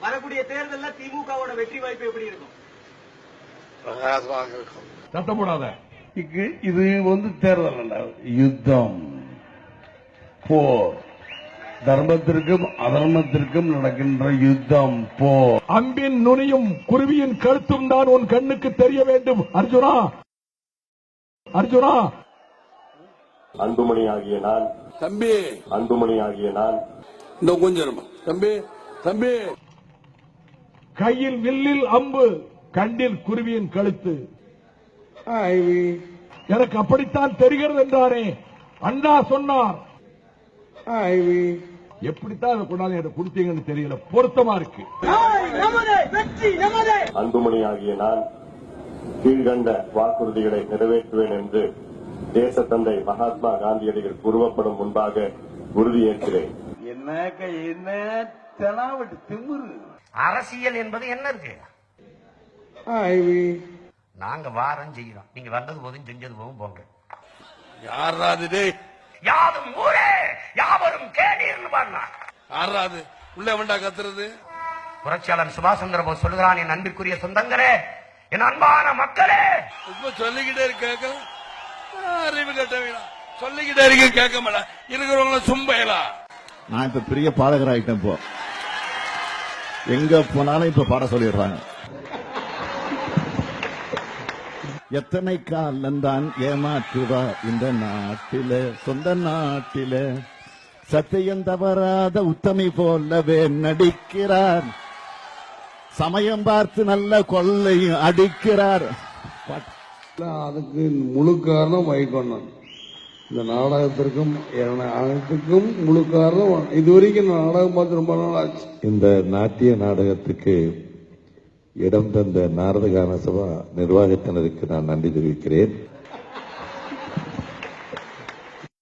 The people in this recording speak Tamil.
வரக்கூடிய தேர்தல்ல திமுகவோட வெற்றி வாய்ப்பு எப்படி இருக்கும்? சத்தம் போடாத. இது வந்து தேர்தல் அல்ல யுத்தம். போர். தர்மத்திற்கும் அதர்மத்திற்கும் நடக்கின்ற யுத்தம் போர். அம்பின் நுனியும் குருவியின் கழுத்தும் தான் உன் கண்ணுக்கு தெரிய வேண்டும் அர்ஜுனா. அர்ஜுனா. அன்புமணி ஆகிய நான் தம்பி. அன்புமணி ஆகிய நான். இந்த கொஞ்சம். தம்பி தம்பி. கையில் வில்லில் அம்பு கண்ணில் குருவியின் கழுத்து. எனக்கு அப்படித்தான் தெரிகிறது என்றாரே. அண்ணா சொன்னார். எப்படித்தான் அதை கொண்டாந்து எனக்கு கொடுத்தீங்கன்னு தெரியல. பொருத்தமா இருக்கு. அன்புமணி ஆகிய நான் கீழ்கண்ட வாக்குறுதிகளை நிறைவேற்றுவேன் என்று தேசத்தந்தை மகாத்மா காந்தியடிகள் உருவப்படும் முன்பாக உறுதியேற்கிறேன். என்ன என்ன திமிரு. அரசியல் என்பது என்ன இருக்கு? நாங்க வாரம் செய்யறோம். நீங்க வந்தது போதும் செஞ்சது போதும் போங்க. யாராது டேய் யாதும் ஊரே யாவரும் கேளீர்னு பாடலாம் யாராது உள்ள வேண்டா கத்துறது? புரட்சியாளர் சுபாஷ் சந்திர போஸ் சொல்லுகிறான் என் அன்பிற்குரிய சொந்தங்களே என் அன்பான மக்களே. இப்ப சொல்லிக்கிட்டே இருக்க அறிவு கட்ட வேணாம் சொல்லிக்கிட்டே இருக்க கேட்க மாட்டேன் இருக்கிறவங்கள சும்பையலா. நான் இப்ப பெரிய பாடகர் ஆயிட்டேன் இப்போ எங்க போனாலும் இப்ப பாட சொல்லிடுறாங்க. எத்தனை காலம் தான் ஏமாற்றுவா இந்த நாட்டில சொந்த நாட்டில. சத்தியம் தவறாத உத்தமி போலவே நடிக்கிறார். சமயம் பார்த்து நல்ல கொள்ளையும் அடிக்கிறார். அதுக்கு முழு காரணம் வைகொண்டன் இந்த நாடகத்திற்கும் அனைத்துக்கும் முழு காரணம் இதுவரைக்கும் நாடகம் பார்த்து ரொம்ப நாள் ஆச்சு இந்த நாட்டிய நாடகத்துக்கு இடம் தந்த நாரத கான சபா நிர்வாகத்தினருக்கு நான் நன்றி தெரிவிக்கிறேன்.